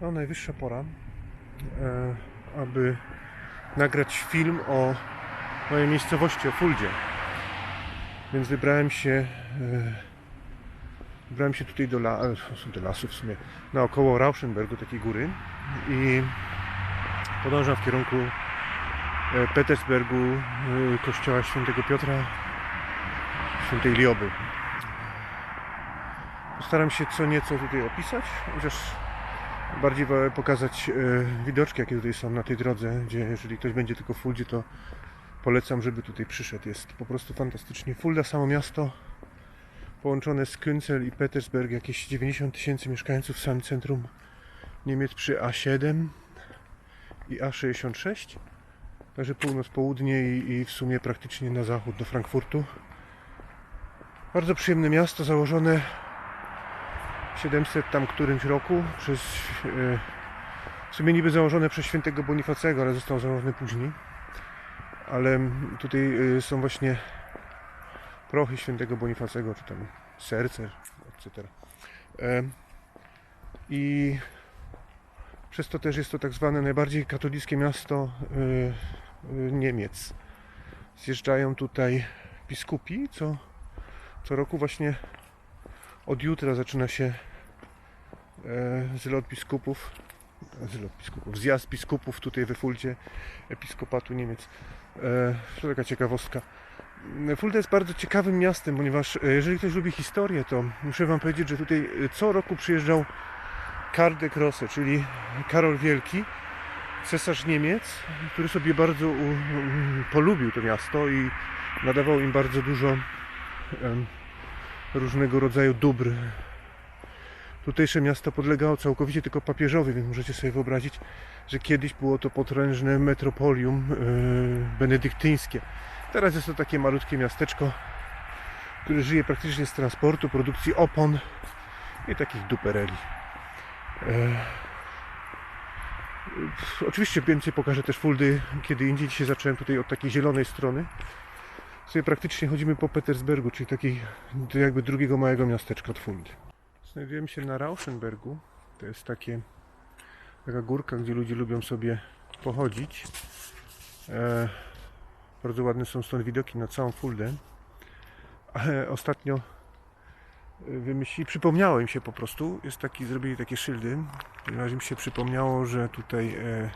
No, najwyższa pora, e, aby nagrać film o mojej miejscowości, o Fuldzie. Więc wybrałem się, e, wybrałem się tutaj do, la, e, do lasu w sumie, naokoło Rauschenbergu, takiej góry i podążam w kierunku Petersbergu, kościoła świętego Piotra, świętej Lioby. Postaram się co nieco tutaj opisać, chociaż bardziej pokazać e, widoczki, jakie tutaj są na tej drodze, gdzie jeżeli ktoś będzie tylko w Fuldzie, to polecam, żeby tutaj przyszedł. Jest po prostu fantastycznie. Fulda, samo miasto, połączone z Künzel i Petersberg, jakieś 90 tysięcy mieszkańców w samym centrum Niemiec przy A7 i A66. Także północ, południe i, i w sumie praktycznie na zachód do Frankfurtu. Bardzo przyjemne miasto, założone 700 tam którymś roku przez e, w sumie niby założone przez świętego Bonifacego, ale został założony później. Ale tutaj e, są właśnie prochy świętego Bonifacego, czy tam serce, etc. E, I przez to też jest to tak zwane najbardziej katolickie miasto Niemiec. Zjeżdżają tutaj biskupi, co co roku właśnie od jutra zaczyna się e, zlot biskupów, zlot biskupów, zjazd biskupów tutaj we Fuldzie, episkopatu Niemiec. E, to taka ciekawostka. Fulda jest bardzo ciekawym miastem, ponieważ e, jeżeli ktoś lubi historię, to muszę Wam powiedzieć, że tutaj co roku przyjeżdżał Karl de czyli Karol Wielki, cesarz Niemiec, który sobie bardzo um, polubił to miasto i nadawał im bardzo dużo em, różnego rodzaju dóbr. Tutejsze miasto podlegało całkowicie tylko papieżowi, więc możecie sobie wyobrazić, że kiedyś było to potężne metropolium e, benedyktyńskie. Teraz jest to takie malutkie miasteczko, które żyje praktycznie z transportu, produkcji opon i takich dupereli. E, Oczywiście więcej pokażę też Fuldy kiedy indziej. Dzisiaj zacząłem tutaj od takiej zielonej strony sobie praktycznie chodzimy po Petersbergu, czyli takiej jakby drugiego małego miasteczka Fuldy. Znajdujemy się na Rauschenbergu. To jest takie, taka górka, gdzie ludzie lubią sobie pochodzić. E, bardzo ładne są stąd widoki na całą Fuldę. Ale ostatnio wymyślili, przypomniało im się po prostu, jest taki, zrobili takie szyldy, ponieważ im się przypomniało, że tutaj e,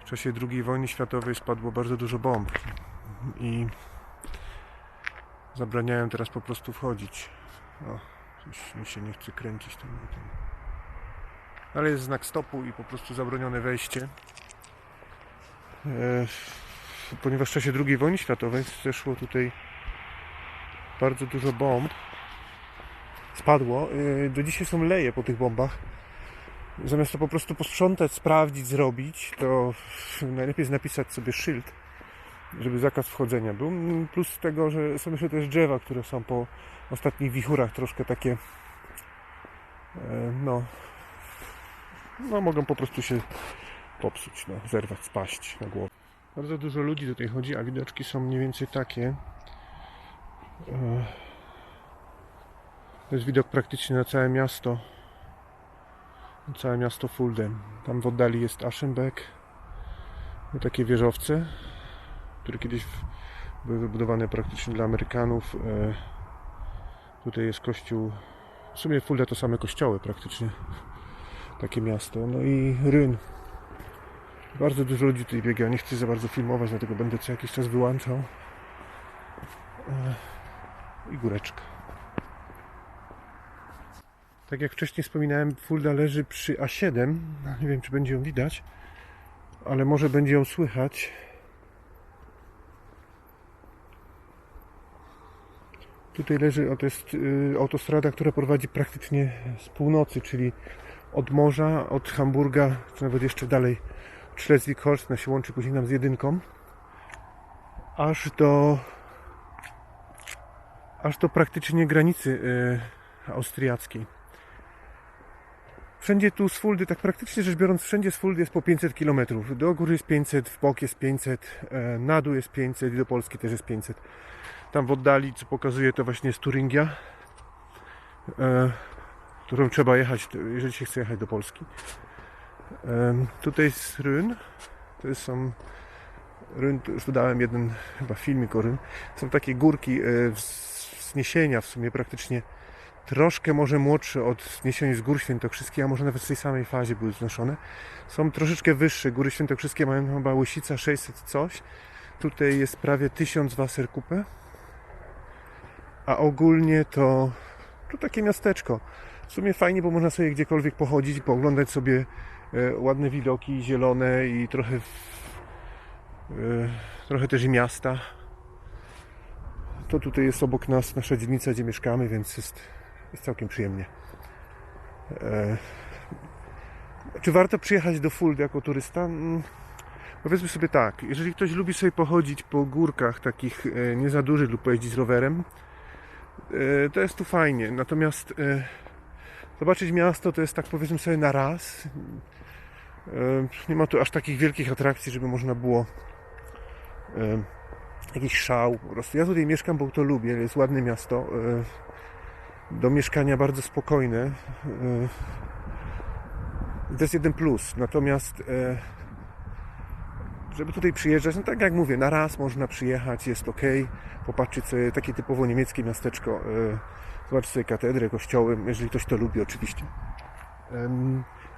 w czasie II wojny światowej spadło bardzo dużo bomb i zabraniają teraz po prostu wchodzić. O, mi się nie chce kręcić tym. Ale jest znak stopu i po prostu zabronione wejście. E, ponieważ w czasie II wojny światowej zeszło tutaj bardzo dużo bomb. Spadło. E, do dzisiaj są leje po tych bombach. Zamiast to po prostu posprzątać, sprawdzić, zrobić, to najlepiej jest napisać sobie szyld żeby zakaz wchodzenia był. Plus tego, że są jeszcze też drzewa, które są po ostatnich wichurach troszkę takie e, no no mogą po prostu się popsuć, no, zerwać, spaść na głowę. Bardzo dużo ludzi tutaj chodzi, a widoczki są mniej więcej takie. E, To jest widok praktycznie na całe miasto. Na całe miasto Fulda. Tam w oddali jest Aschenbeck. Takie wieżowce które kiedyś były wybudowane praktycznie dla Amerykanów. E, Tutaj jest kościół, w sumie Fulda to same kościoły praktycznie, takie miasto. No i Ryn. Bardzo dużo ludzi tutaj biega, nie chcę za bardzo filmować, dlatego będę co jakiś czas wyłączał. E, I góreczka. Tak jak wcześniej wspominałem, Fulda leży przy A7. Nie wiem, czy będzie ją widać, ale może będzie ją słychać. Tutaj leży, to jest y, autostrada, która prowadzi praktycznie z północy, czyli od morza, od Hamburga, czy nawet jeszcze dalej, od Schleswig-Holstein się łączy później nam z jedynką, aż do aż do praktycznie granicy y, austriackiej. Wszędzie tu z Fuldy, tak praktycznie rzecz biorąc, wszędzie z Fuldy jest po 500 km. Do góry jest 500, w bok jest 500, e, na dół jest 500 i do Polski też jest 500 tam w oddali, co pokazuje to właśnie jest Turingia, e, którą trzeba jechać, jeżeli się chce jechać do Polski. Em, Tutaj jest Ryn. To są Ryn, to już dodałem jeden chyba filmik o Ryn. Są takie górki e, wz- wzniesienia w sumie praktycznie troszkę może młodsze od wzniesień z gór świętokrzyskich, a może nawet w tej samej fazie były wznoszone. Są troszeczkę wyższe. Góry świętokrzyskie mają chyba łysica 600 coś. Tutaj jest prawie 1000 Wasserkuppe. A ogólnie to, to takie miasteczko. W sumie fajnie, bo można sobie gdziekolwiek pochodzić pooglądać sobie e, ładne widoki, zielone i trochę, e, trochę też i miasta. To tutaj jest obok nas nasza dzielnica, gdzie mieszkamy, więc jest, jest całkiem przyjemnie. E, czy warto przyjechać do Fulda jako turysta? Mm, Powiedzmy sobie tak, jeżeli ktoś lubi sobie pochodzić po górkach takich nie za dużych lub pojeździć rowerem, to jest tu fajnie. Natomiast e, zobaczyć miasto to jest tak powiedzmy sobie na raz. E, Nie ma tu aż takich wielkich atrakcji, żeby można było e, jakiś szał po prostu. Ja tutaj mieszkam, bo to lubię, jest ładne miasto. e, Do mieszkania bardzo spokojne. e, To jest jeden plus. Natomiast e, żeby tutaj przyjeżdżać, no tak jak mówię, na raz można przyjechać, jest ok, popatrzeć sobie takie typowo niemieckie miasteczko, e, zobaczyć sobie katedrę, kościoły, jeżeli ktoś to lubi oczywiście.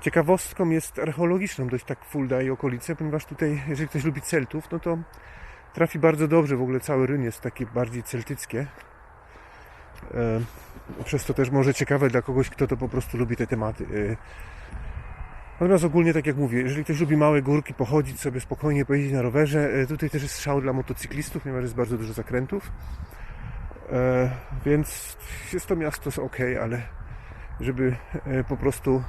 Ciekawostką jest archeologiczną dość tak Fulda i okolice, ponieważ tutaj, jeżeli ktoś lubi Celtów, no to trafi bardzo dobrze, w ogóle cały Ryn jest takie bardziej celtyckie. E, Przez to też może ciekawe dla kogoś, kto to po prostu lubi te tematy. Natomiast ogólnie, tak jak mówię, jeżeli ktoś lubi małe górki, pochodzić sobie spokojnie, pojeździć na rowerze, e, tutaj też jest szał dla motocyklistów, ponieważ jest bardzo dużo zakrętów. E, Więc jest to miasto ok, ale żeby e, po prostu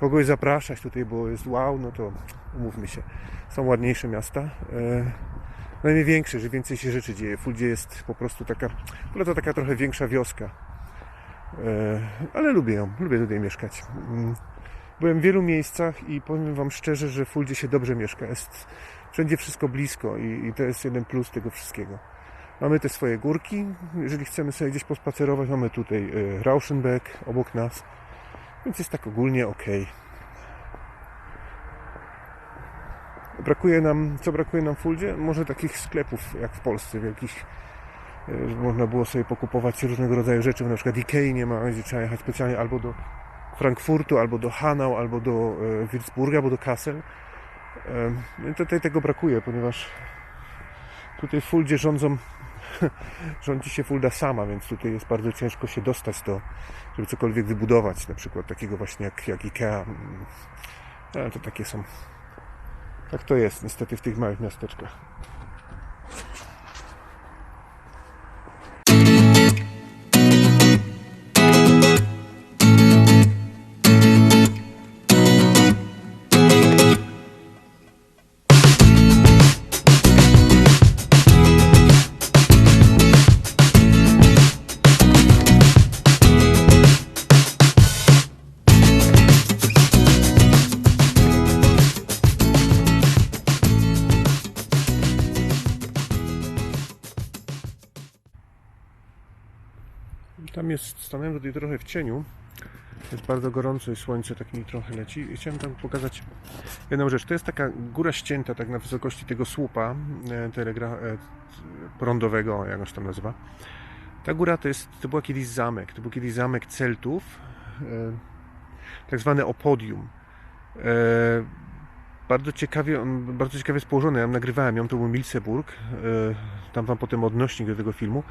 kogoś zapraszać tutaj, bo jest wow, no to umówmy się, są ładniejsze miasta. E, Najmniej większe, że więcej się rzeczy dzieje. Fuldzie jest po prostu taka, ale to taka trochę większa wioska. E, Ale lubię ją, lubię tutaj mieszkać. Byłem w wielu miejscach i powiem Wam szczerze, że w Fuldzie się dobrze mieszka. Jest wszędzie wszystko blisko i, i to jest jeden plus tego wszystkiego. Mamy te swoje górki. Jeżeli chcemy sobie gdzieś pospacerować, mamy tutaj e, Rauschenbeck obok nas. Więc jest tak ogólnie ok. Brakuje nam, co brakuje nam w Fuldzie? Może takich sklepów jak w Polsce, wielkich, e, można było sobie pokupować różnego rodzaju rzeczy. Na przykład Ikei nie ma, gdzie trzeba jechać specjalnie albo do Frankfurtu, albo do Hanau, albo do e, Würzburga, albo do Kassel. No Tutaj tego brakuje, ponieważ tutaj w Fuldzie rządzą, rządzi się Fulda sama, więc tutaj jest bardzo ciężko się dostać do, żeby cokolwiek wybudować, na przykład takiego właśnie jak, jak Ikea. Mm. Ale to takie są. Tak to jest niestety w tych małych miasteczkach. Tam jest, stanąłem tutaj trochę w cieniu. Jest bardzo gorąco i słońce tak mi trochę leci. I chciałem tam pokazać jedną rzecz. To jest taka góra ścięta tak na wysokości tego słupa e, telegra, e, prądowego, jak on się tam nazywa. Ta góra to jest, to była kiedyś zamek. To był kiedyś zamek Celtów, e, tak zwany opodium. Bardzo ciekawie, bardzo ciekawie jest położony. Ja nagrywałem ją, to był Milseburg. Tam wam potem odnośnik do tego filmu.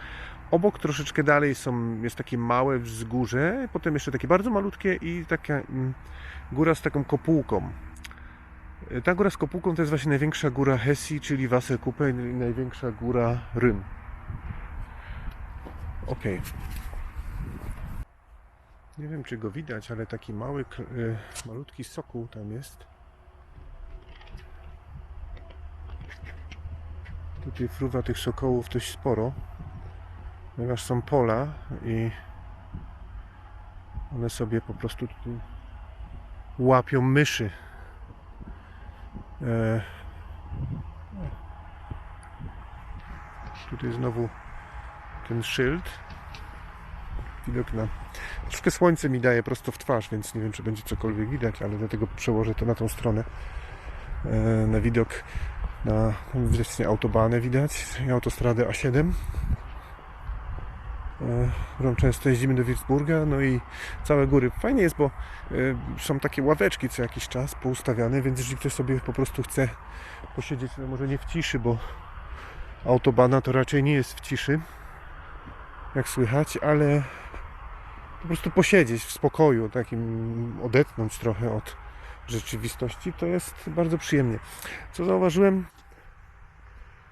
Obok troszeczkę dalej są, jest takie małe wzgórze, potem jeszcze takie bardzo malutkie i taka mm, góra z taką kopułką. E, Ta góra z kopułką to jest właśnie największa góra Hesji, czyli Wasserkuppe i największa góra Ryn. Ok. Nie wiem czy go widać, ale taki mały, e, malutki sokół tam jest. Tutaj fruwa tych sokołów dość sporo ponieważ są pola i one sobie po prostu tu łapią myszy. E, tutaj znowu ten szyld. widok na... Troszkę słońce mi daje prosto w twarz, więc nie wiem, czy będzie cokolwiek widać, ale dlatego przełożę to na tą stronę. E, Na widok na właśnie widać i autostradę A7 e, którą często jeździmy do Würzburga, no i całe góry. Fajnie jest, bo e, są takie ławeczki co jakiś czas poustawiane, więc jeżeli ktoś sobie po prostu chce posiedzieć, no może nie w ciszy, bo autobana to raczej nie jest w ciszy, jak słychać, ale po prostu posiedzieć w spokoju, takim odetchnąć trochę od rzeczywistości, to jest bardzo przyjemnie. Co zauważyłem,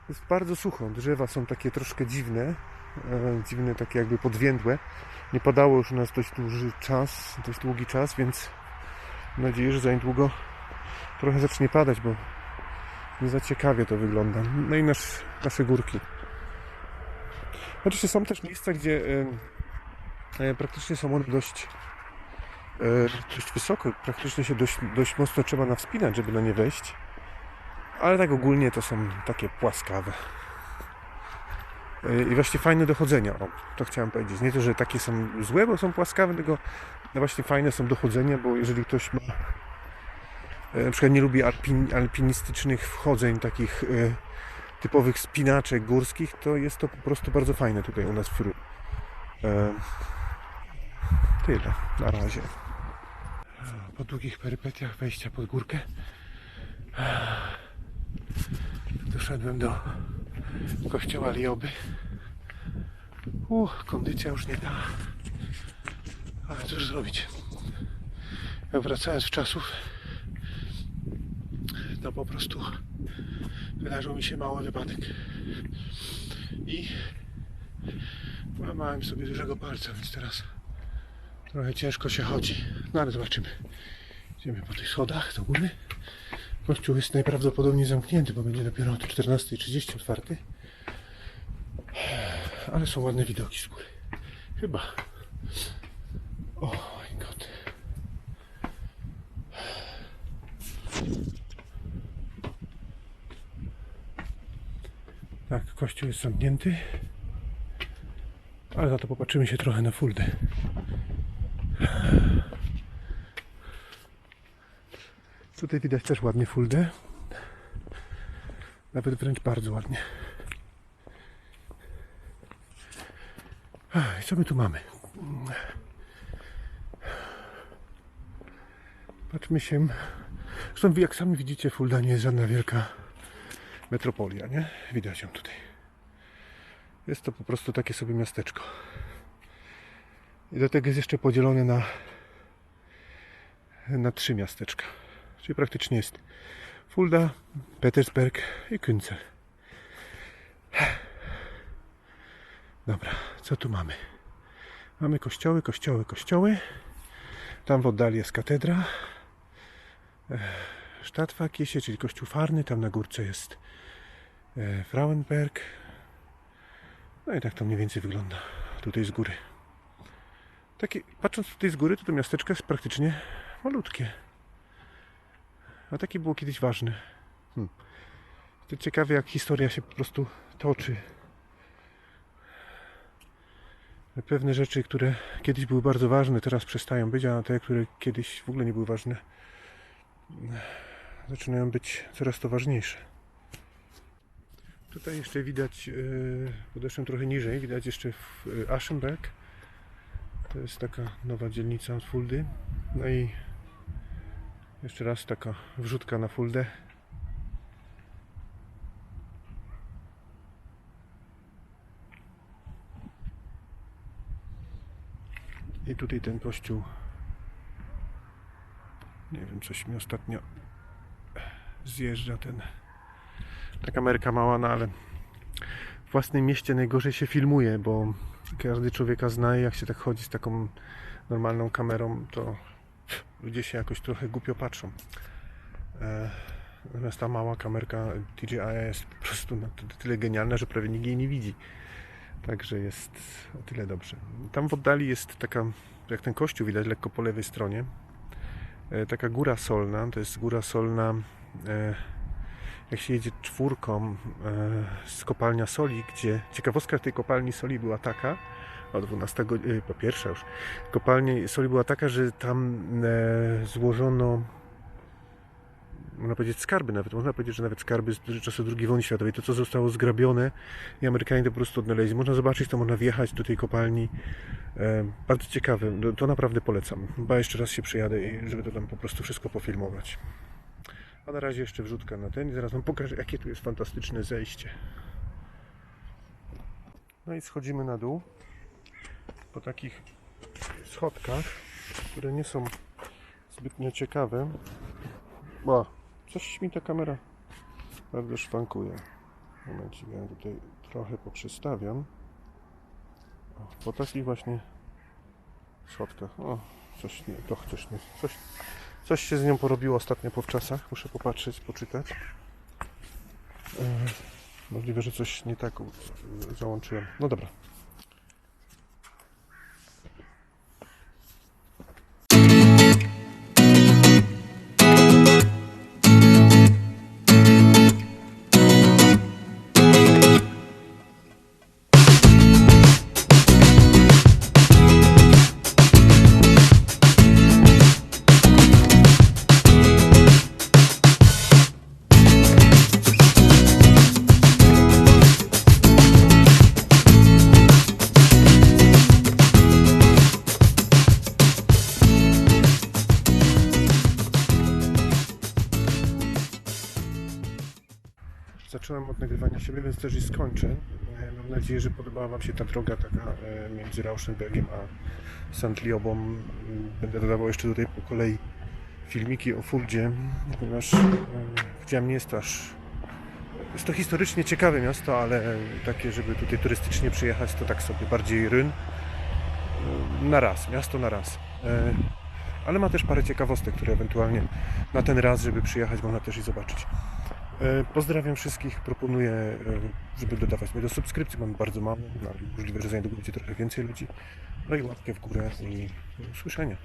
jest bardzo sucho. Drzewa są takie troszkę dziwne, e, dziwne, takie jakby podwiędłe. Nie padało już u nas dość duży czas, dość długi czas, więc mam nadzieję, że za niedługo trochę zacznie padać, bo nie za ciekawie to wygląda. No i nasz, nasze górki. Oczywiście są też miejsca, gdzie e, e, praktycznie są one dość, e, dość wysoko. Praktycznie się dość, dość mocno trzeba nawspinać, żeby na nie wejść. Ale tak ogólnie to są takie płaskawe. E, I właśnie fajne do chodzenia. O, to chciałem powiedzieć. Nie to, że takie są złe, bo są płaskawe, tylko no właśnie fajne są do chodzenia, bo jeżeli ktoś ma e, na przykład nie lubi alpin, alpinistycznych wchodzeń, takich e, typowych spinaczek górskich, to jest to po prostu bardzo fajne tutaj u nas w Fru. E, tyle na razie. Po długich perypetiach wejścia pod górkę doszedłem do kościoła Lioby. Kondycja już nie ta. Ale cóż zrobić? Wracając w czasów, to po prostu wydarzył mi się mały wypadek. I łamałem sobie dużego palca, więc teraz trochę ciężko się chodzi. No ale zobaczymy. Idziemy po tych schodach do góry. Kościół jest najprawdopodobniej zamknięty, bo będzie dopiero o 14.30 otwarty. Ale są ładne widoki z góry. Chyba. O mój god. Tak, kościół jest zamknięty. Ale za to popatrzymy się trochę na Fuldę. Tutaj widać też ładnie Fuldę. Nawet wręcz bardzo ładnie. I co my tu mamy? Patrzmy się. Zresztą jak sami widzicie, Fulda nie jest żadna wielka metropolia, nie? Widać ją tutaj. Jest to po prostu takie sobie miasteczko. I do tego jest jeszcze podzielone na, na trzy miasteczka. Czyli praktycznie jest Fulda, Petersberg i Künzel. Dobra, co tu mamy? Mamy kościoły, kościoły, kościoły. Tam w oddali jest katedra. Stadtfakiesie, czyli kościół farny. Tam na górce jest e, Frauenberg. No i tak to mniej więcej wygląda tutaj z góry. Takie, patrząc tutaj z góry, to to miasteczko jest praktycznie malutkie. A takie było kiedyś ważne. Hmm. To ciekawe, jak historia się po prostu toczy. Pewne rzeczy, które kiedyś były bardzo ważne, teraz przestają być, a te, które kiedyś w ogóle nie były ważne, zaczynają być coraz to ważniejsze. Tutaj jeszcze widać, podeszłem trochę niżej, widać jeszcze w yy, Aschenberg. To jest taka nowa dzielnica Fuldy. No i jeszcze raz taka wrzutka na Fuldę. I tutaj ten kościół. Nie wiem, coś mi ostatnio zjeżdża ten. Ta kamerka mała, no ale w własnym mieście najgorzej się filmuje, bo każdy człowieka zna i jak się tak chodzi z taką normalną kamerą, to ludzie się jakoś trochę głupio patrzą. E, Natomiast ta mała kamerka DJI jest po prostu na tyle genialna, że prawie nikt jej nie widzi. Także jest o tyle dobrze. Tam w oddali jest taka, jak ten kościół widać lekko po lewej stronie, e, taka góra solna. To jest góra solna, e, jak się jedzie czwórką z kopalnia soli, gdzie ciekawostka tej kopalni soli była taka, o 12, y, po pierwsza już, kopalni soli była taka, że tam e, złożono można powiedzieć skarby nawet, można powiedzieć, że nawet skarby z czasu II wojny światowej, to co zostało zgrabione i Amerykanie to po prostu odnaleźli. Można zobaczyć, to można wjechać do tej kopalni. E, bardzo ciekawe, no, to naprawdę polecam. Chyba jeszcze raz się przyjadę, żeby to tam po prostu wszystko pofilmować. A na razie jeszcze wrzutka na ten i zaraz Wam pokażę, jakie tu jest fantastyczne zejście. No i schodzimy na dół po takich schodkach, które nie są zbytnio ciekawe. Ba, coś mi ta kamera bardzo szwankuje. Momencik, ja tutaj trochę poprzestawiam. O, po takich właśnie schodkach. O, coś nie, to coś nie, coś, coś się z nią porobiło ostatnio po wczasach. Muszę popatrzeć, poczytać. E, możliwe, że coś nie tak u- załączyłem. No dobra. Też i skończę. E, Mam nadzieję, że podobała Wam się ta droga taka e, między Rauschenbergiem a St. Liobą. Mm, Będę dodawał jeszcze tutaj po kolei filmiki o Fuldzie, ponieważ e, widziałem, nie jest to aż... Jest to historycznie ciekawe miasto, ale takie, żeby tutaj turystycznie przyjechać, to tak sobie bardziej ryn. Na raz, miasto na raz. Ale ma też parę ciekawostek, które ewentualnie na ten raz, żeby przyjechać, można też i zobaczyć. E, Pozdrawiam wszystkich. Proponuję, e, żeby dodawać mnie do subskrypcji. Mam bardzo mało, no, ale możliwe, że za będzie trochę więcej ludzi. No i łapkę w górę i usłyszenia.